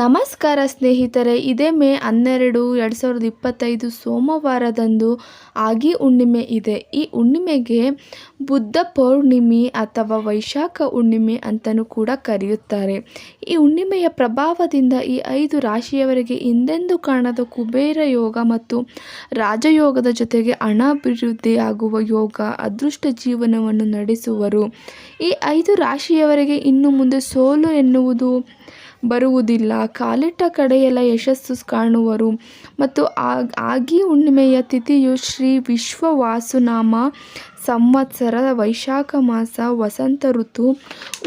ನಮಸ್ಕಾರ ಸ್ನೇಹಿತರೆ, ಇದೇ ಮೇ ಹನ್ನೆರಡು ಎರಡು ಸಾವಿರದ ಇಪ್ಪತ್ತೈದು ಸೋಮವಾರದಂದು ಆಗಿ ಹುಣ್ಣಿಮೆ ಇದೆ. ಈ ಹುಣ್ಣಿಮೆಗೆ ಬುದ್ಧ ಪೌರ್ಣಿಮೆ ಅಥವಾ ವೈಶಾಖ ಹುಣ್ಣಿಮೆ ಅಂತಲೂ ಕೂಡ ಕರೆಯುತ್ತಾರೆ. ಈ ಹುಣ್ಣಿಮೆಯ ಪ್ರಭಾವದಿಂದ ಈ ಐದು ರಾಶಿಯವರಿಗೆ ಹಿಂದೆಂದೂ ಕಾಣದ ಕುಬೇರ ಯೋಗ ಮತ್ತು ರಾಜಯೋಗದ ಜೊತೆಗೆ ಹಣಾಭಿವೃದ್ಧಿಯಾಗುವ ಯೋಗ ಅದೃಷ್ಟ ಜೀವನವನ್ನು ನಡೆಸುವರು. ಈ ಐದು ರಾಶಿಯವರಿಗೆ ಇನ್ನು ಮುಂದೆ ಸೋಲು ಎನ್ನುವುದು ಬರುವುದಿಲ್ಲ. ಕಾಲಿಟ್ಟ ಕಡೆಯೆಲ್ಲ ಯಶಸ್ಸು ಕಾಣುವರು. ಮತ್ತು ಆಗಿ ಹುಣ್ಣಿಮೆಯ ತಿಥಿಯು ಶ್ರೀ ವಿಶ್ವ ವಾಸುನಾಮ ಸಂವತ್ಸರ ವೈಶಾಖ ಮಾಸ, ವಸಂತ ಋತು,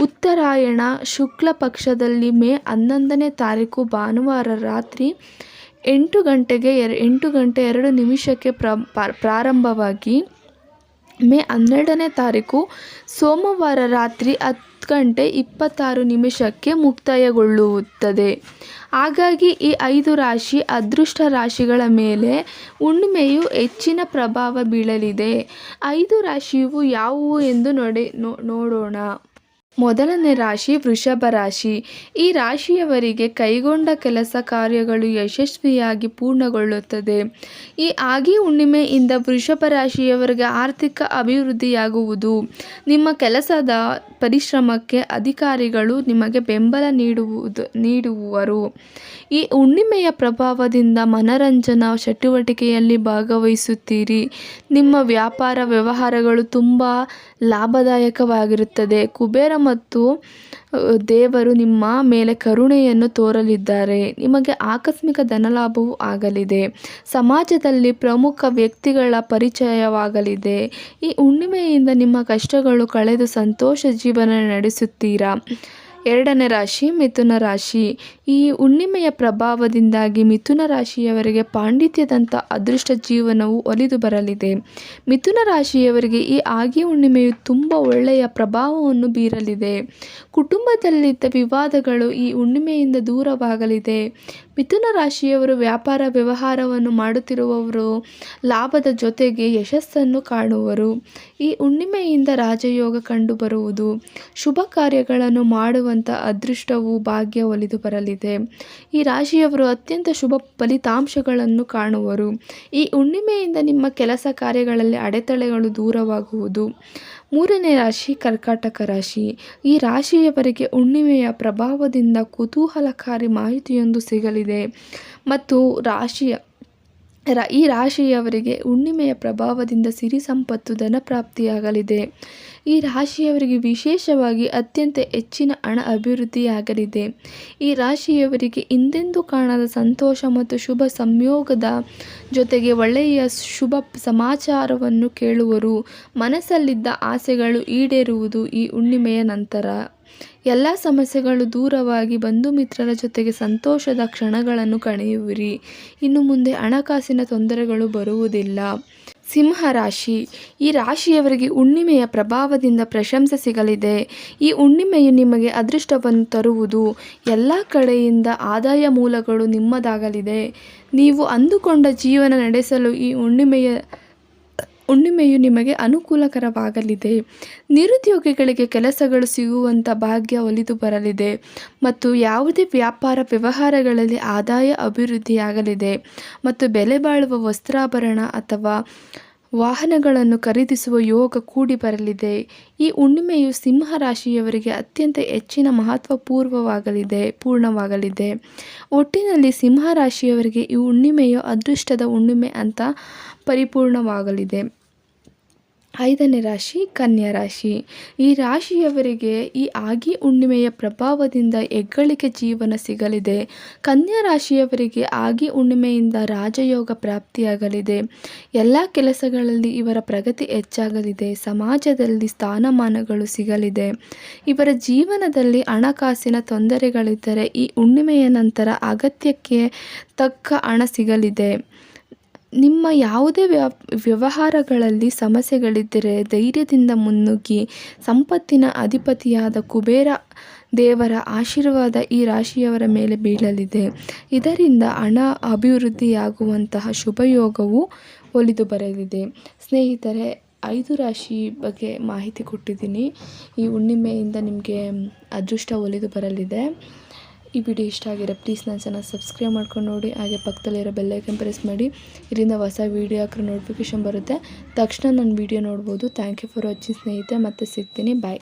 ಉತ್ತರಾಯಣ, ಶುಕ್ಲ ಪಕ್ಷದಲ್ಲಿ ಮೇ ಹನ್ನೊಂದನೇ ತಾರೀಕು, ಭಾನುವಾರ ರಾತ್ರಿ ಎಂಟು ಗಂಟೆಗೆ ಎರ, ಎಂಟು ಗಂಟೆ ಎರಡು ನಿಮಿಷಕ್ಕೆ ಪ್ರಾರಂಭವಾಗಿ ಮೇ ಹನ್ನೆರಡನೇ ತಾರೀಕು, ಸೋಮವಾರ ರಾತ್ರಿ ಹತ್ತು ಗಂಟೆ ಇಪ್ಪತ್ತಾರು ನಿಮಿಷಕ್ಕೆ ಮುಕ್ತಾಯಗೊಳ್ಳುತ್ತದೆ. ಹಾಗಾಗಿ ಈ ಐದು ರಾಶಿ ಅದೃಷ್ಟ ರಾಶಿಗಳ ಮೇಲೆ ಹುಣ್ಣಿಮೆಯು ಹೆಚ್ಚಿನ ಪ್ರಭಾವ ಬೀಳಲಿದೆ. ಐದು ರಾಶಿಯು ಯಾವುವು ಎಂದು ನೋಡಿ ನೋಡೋಣ. ಮೊದಲನೇ ರಾಶಿ ವೃಷಭ ರಾಶಿ. ಈ ರಾಶಿಯವರಿಗೆ ಕೈಗೊಂಡ ಕೆಲಸ ಕಾರ್ಯಗಳು ಯಶಸ್ವಿಯಾಗಿ ಪೂರ್ಣಗೊಳ್ಳುತ್ತದೆ. ಈ ಆಗಿ ಹುಣ್ಣಿಮೆಯಿಂದ ವೃಷಭ ರಾಶಿಯವರಿಗೆ ಆರ್ಥಿಕ ಅಭಿವೃದ್ಧಿಯಾಗುವುದು. ನಿಮ್ಮ ಕೆಲಸದ ಪರಿಶ್ರಮಕ್ಕೆ ಅಧಿಕಾರಿಗಳು ನಿಮಗೆ ಬೆಂಬಲ ನೀಡುವುದು, ನೀಡುವರು. ಈ ಹುಣ್ಣಿಮೆಯ ಪ್ರಭಾವದಿಂದ ಮನರಂಜನಾ ಚಟುವಟಿಕೆಯಲ್ಲಿ ಭಾಗವಹಿಸುತ್ತೀರಿ. ನಿಮ್ಮ ವ್ಯಾಪಾರ ವ್ಯವಹಾರಗಳು ತುಂಬ ಲಾಭದಾಯಕವಾಗಿರುತ್ತದೆ. ಕುಬೇರ ಮತ್ತು ದೇವರು ನಿಮ್ಮ ಮೇಲೆ ಕರುಣೆಯನ್ನು ತೋರಲಿದ್ದಾರೆ. ನಿಮಗೆ ಆಕಸ್ಮಿಕ ಧನಲಾಭವೂ ಆಗಲಿದೆ. ಸಮಾಜದಲ್ಲಿ ಪ್ರಮುಖ ವ್ಯಕ್ತಿಗಳ ಪರಿಚಯವಾಗಲಿದೆ. ಈ ಹುಣ್ಣಿಮೆಯಿಂದ ನಿಮ್ಮ ಕಷ್ಟಗಳು ಕಳೆದು ಸಂತೋಷ ಜೀವನ ನಡೆಸುತ್ತೀರಾ? ಎರಡನೇ ರಾಶಿ ಮಿಥುನ ರಾಶಿ. ಈ ಹುಣ್ಣಿಮೆಯ ಪ್ರಭಾವದಿಂದಾಗಿ ಮಿಥುನ ರಾಶಿಯವರಿಗೆ ಪಾಂಡಿತ್ಯದಂಥ ಅದೃಷ್ಟ ಜೀವನವು ಒಲಿದು ಬರಲಿದೆ. ಮಿಥುನ ರಾಶಿಯವರಿಗೆ ಈ ಆಗಿ ಹುಣ್ಣಿಮೆಯು ತುಂಬ ಒಳ್ಳೆಯ ಪ್ರಭಾವವನ್ನು ಬೀರಲಿದೆ. ಕುಟುಂಬದಲ್ಲಿದ್ದ ವಿವಾದಗಳು ಈ ಹುಣ್ಣಿಮೆಯಿಂದ ದೂರವಾಗಲಿದೆ. ಮಿಥುನ ರಾಶಿಯವರು ವ್ಯಾಪಾರ ವ್ಯವಹಾರವನ್ನು ಮಾಡುತ್ತಿರುವವರು ಲಾಭದ ಜೊತೆಗೆ ಯಶಸ್ಸನ್ನು ಕಾಣುವರು. ಈ ಹುಣ್ಣಿಮೆಯಿಂದ ರಾಜಯೋಗ ಕಂಡುಬರುವುದು. ಶುಭ ಕಾರ್ಯಗಳನ್ನು ಮಾಡುವಂಥ ಅದೃಷ್ಟವು ಭಾಗ್ಯ ಒಲಿದು ಬರಲಿದೆ. ಈ ರಾಶಿಯವರು ಅತ್ಯಂತ ಶುಭ ಫಲಿತಾಂಶಗಳನ್ನು ಕಾಣುವರು. ಈ ಹುಣ್ಣಿಮೆಯಿಂದ ನಿಮ್ಮ ಕೆಲಸ ಕಾರ್ಯಗಳಲ್ಲಿ ಅಡೆತಡೆಗಳು ದೂರವಾಗುವುದು. ಮೂರನೇ ರಾಶಿ ಕರ್ಕಾಟಕ ರಾಶಿ. ಈ ರಾಶಿಯವರಿಗೆ ಹುಣ್ಣಿಮೆಯ ಪ್ರಭಾವದಿಂದ ಕುತೂಹಲಕಾರಿ ಮಾಹಿತಿಯೊಂದು ಸಿಗಲಿದೆ. ಮತ್ತು ರಾಶಿಯ ರ ಈ ರಾಶಿಯವರಿಗೆ ಹುಣ್ಣಿಮೆಯ ಪ್ರಭಾವದಿಂದ ಸಿರಿ ಸಂಪತ್ತು ಧನಪ್ರಾಪ್ತಿಯಾಗಲಿದೆ ಈ ರಾಶಿಯವರಿಗೆ ವಿಶೇಷವಾಗಿ ಅತ್ಯಂತ ಹೆಚ್ಚಿನ ಹಣ ಅಭಿವೃದ್ಧಿಯಾಗಲಿದೆ. ಈ ರಾಶಿಯವರಿಗೆ ಹಿಂದೆಂದೂ ಕಾಣದ ಸಂತೋಷ ಮತ್ತು ಶುಭ ಸಂಯೋಗದ ಜೊತೆಗೆ ಒಳ್ಳೆಯ ಶುಭ ಸಮಾಚಾರವನ್ನು ಕೇಳುವರು. ಮನಸ್ಸಲ್ಲಿದ್ದ ಆಸೆಗಳು ಈಡೇರುವುದು ಈ ಹುಣ್ಣಿಮೆಯ ನಂತರ. ಎಲ್ಲ ಸಮಸ್ಯೆಗಳು ದೂರವಾಗಿ ಬಂಧು ಮಿತ್ರರ ಜೊತೆಗೆ ಸಂತೋಷದ ಕ್ಷಣಗಳನ್ನು ಕಳೆಯುವಿರಿ. ಇನ್ನು ಮುಂದೆ ಹಣಕಾಸಿನ ತೊಂದರೆಗಳು ಬರುವುದಿಲ್ಲ. ಸಿಂಹ ರಾಶಿ. ಈ ರಾಶಿಯವರಿಗೆ ಹುಣ್ಣಿಮೆಯ ಪ್ರಭಾವದಿಂದ ಪ್ರಶಂಸೆ ಸಿಗಲಿದೆ. ಈ ಹುಣ್ಣಿಮೆಯು ನಿಮಗೆ ಅದೃಷ್ಟವನ್ನು ತರುವುದು. ಎಲ್ಲ ಕಡೆಯಿಂದ ಆದಾಯ ಮೂಲಗಳು ನಿಮ್ಮದಾಗಲಿದೆ. ನೀವು ಅಂದುಕೊಂಡ ಜೀವನ ನಡೆಸಲು ಈ ಹುಣ್ಣಿಮೆಯ ಹುಣ್ಣಿಮೆಯು ನಿಮಗೆ ಅನುಕೂಲಕರವಾಗಲಿದೆ. ನಿರುದ್ಯೋಗಿಗಳಿಗೆ ಕೆಲಸಗಳು ಸಿಗುವಂಥ ಭಾಗ್ಯ ಒಲಿದು ಬರಲಿದೆ ಮತ್ತು ಯಾವುದೇ ವ್ಯಾಪಾರ ವ್ಯವಹಾರಗಳಲ್ಲಿ ಆದಾಯ ಅಭಿವೃದ್ಧಿಯಾಗಲಿದೆ ಮತ್ತು ಬೆಲೆ ಬಾಳುವ ವಸ್ತ್ರಾಭರಣ ಅಥವಾ ವಾಹನಗಳನ್ನು ಖರೀದಿಸುವ ಯೋಗ ಕೂಡಿ ಬರಲಿದೆ. ಈ ಹುಣ್ಣಿಮೆಯು ಸಿಂಹ ರಾಶಿಯವರಿಗೆ ಅತ್ಯಂತ ಹೆಚ್ಚಿನ ಮಹತ್ವಪೂರ್ವವಾಗಲಿದೆ, ಪೂರ್ಣವಾಗಲಿದೆ. ಒಟ್ಟಿನಲ್ಲಿ ಸಿಂಹ ರಾಶಿಯವರಿಗೆ ಈ ಹುಣ್ಣಿಮೆಯು ಅದೃಷ್ಟದ ಹುಣ್ಣಿಮೆ ಅಂತ ಪರಿಪೂರ್ಣವಾಗಲಿದೆ. ಐದನೇ ರಾಶಿ, ಕನ್ಯಾ ರಾಶಿ. ಈ ರಾಶಿಯವರಿಗೆ ಈ ಆಗಿ ಹುಣ್ಣಿಮೆಯ ಪ್ರಭಾವದಿಂದ ಹೆಗ್ಗಳಿಕೆ ಜೀವನ ಸಿಗಲಿದೆ. ಕನ್ಯಾ ರಾಶಿಯವರಿಗೆ ಆಗಿ ಹುಣ್ಣಿಮೆಯಿಂದ ರಾಜಯೋಗ ಪ್ರಾಪ್ತಿಯಾಗಲಿದೆ. ಎಲ್ಲ ಕೆಲಸಗಳಲ್ಲಿ ಇವರ ಪ್ರಗತಿ ಹೆಚ್ಚಾಗಲಿದೆ. ಸಮಾಜದಲ್ಲಿ ಸ್ಥಾನಮಾನಗಳು ಸಿಗಲಿದೆ. ಇವರ ಜೀವನದಲ್ಲಿ ಹಣಕಾಸಿನ ತೊಂದರೆಗಳಿದ್ದರೆ ಈ ಹುಣ್ಣಿಮೆಯ ನಂತರ ಅಗತ್ಯಕ್ಕೆ ತಕ್ಕ ಹಣ ಸಿಗಲಿದೆ. ನಿಮ್ಮ ಯಾವುದೇ ವ್ಯವಹಾರಗಳಲ್ಲಿ ಸಮಸ್ಯೆಗಳಿದ್ದರೆ ಧೈರ್ಯದಿಂದ ಮುನ್ನುಗ್ಗಿ, ಸಂಪತ್ತಿನ ಅಧಿಪತಿಯಾದ ಕುಬೇರ ದೇವರ ಆಶೀರ್ವಾದ ಈ ರಾಶಿಯವರ ಮೇಲೆ ಬೀಳಲಿದೆ. ಇದರಿಂದ ಹಣ ಅಭಿವೃದ್ಧಿಯಾಗುವಂತಹ ಶುಭಯೋಗವು ಒಲಿದು ಬರಲಿದೆ. ಸ್ನೇಹಿತರೆ, ಐದು ರಾಶಿ ಬಗ್ಗೆ ಮಾಹಿತಿ ಕೊಟ್ಟಿದ್ದೀನಿ. ಈ ಹುಣ್ಣಿಮೆಯಿಂದ ನಿಮಗೆ ಅದೃಷ್ಟ ಒಲಿದು ಬರಲಿದೆ. ಈ ವಿಡಿಯೋ ಇಷ್ಟ ಆಗಿರೋ ಪ್ಲೀಸ್ ನನ್ನ ಚಾನಲ್ ಸಬ್ಸ್ಕ್ರೈಬ್ ಮಾಡ್ಕೊಂಡು ನೋಡಿ. ಹಾಗೆ ಪಕ್ಕದಲ್ಲಿರೋ ಬೆಲ್ಲೈಕನ್ ಪ್ರೆಸ್ ಮಾಡಿ. ಇದರಿಂದ ಹೊಸ ವೀಡಿಯೋ ಹಾಕಿರೋ ನೋಟಿಫಿಕೇಷನ್ ಬರುತ್ತೆ. ತಕ್ಷಣ ನನ್ನ ವೀಡಿಯೋ ನೋಡ್ಬೋದು. ಥ್ಯಾಂಕ್ ಯು ಫಾರ್ ವಾಚಿಂಗ್ ಸ್ನೇಹಿತೆ ಮತ್ತೆ ಸಿಗ್ತೀನಿ. ಬಾಯ್